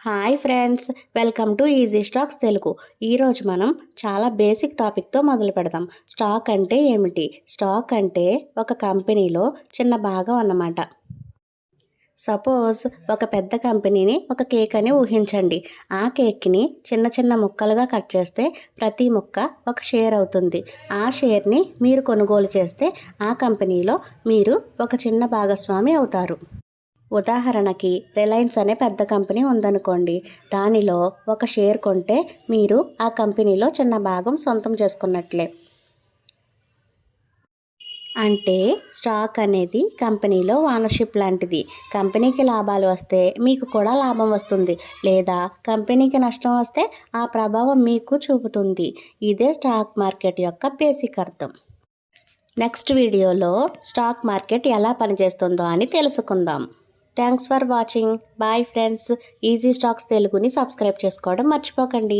Hi friends welcome to easy stocks Telugu. ఈరోజు మనం చాలా బేసిక్ టాపిక్తో మొదలు పెడదాం. స్టాక్ అంటే ఏమిటి? స్టాక్ అంటే ఒక కంపెనీలో చిన్న భాగం అన్నమాట. సపోజ్ ఒక పెద్ద కంపెనీని ఒక కేక్ అని ఊహించండి. ఆ కేక్ని చిన్న చిన్న ముక్కలుగా కట్ చేస్తే ప్రతి ముక్క ఒక షేర్ అవుతుంది. ఆ షేర్ని మీరు కొనుగోలు చేస్తే ఆ కంపెనీలో మీరు ఒక చిన్న భాగస్వామి అవుతారు. ఉదాహరణకి రిలయన్స్ అనే పెద్ద కంపెనీ ఉందనుకోండి. దానిలో ఒక షేర్ కొంటే మీరు ఆ కంపెనీలో చిన్న భాగం సొంతం చేసుకున్నట్లే. అంటే స్టాక్ అనేది కంపెనీలో ఓనర్షిప్ లాంటిది. కంపెనీకి లాభాలు వస్తే మీకు కూడా లాభం వస్తుంది. లేదా కంపెనీకి నష్టం వస్తే ఆ ప్రభావం మీకు చూపుతుంది. ఇదే స్టాక్ మార్కెట్ యొక్క బేసిక్ అర్థం. నెక్స్ట్ వీడియోలో స్టాక్ మార్కెట్ ఎలా పనిచేస్తుందో అని తెలుసుకుందాం. Thanks for watching bye friends easy stocks తెలుగుని సబ్స్క్రైబ్ చేసుకోవడం మర్చిపోకండి.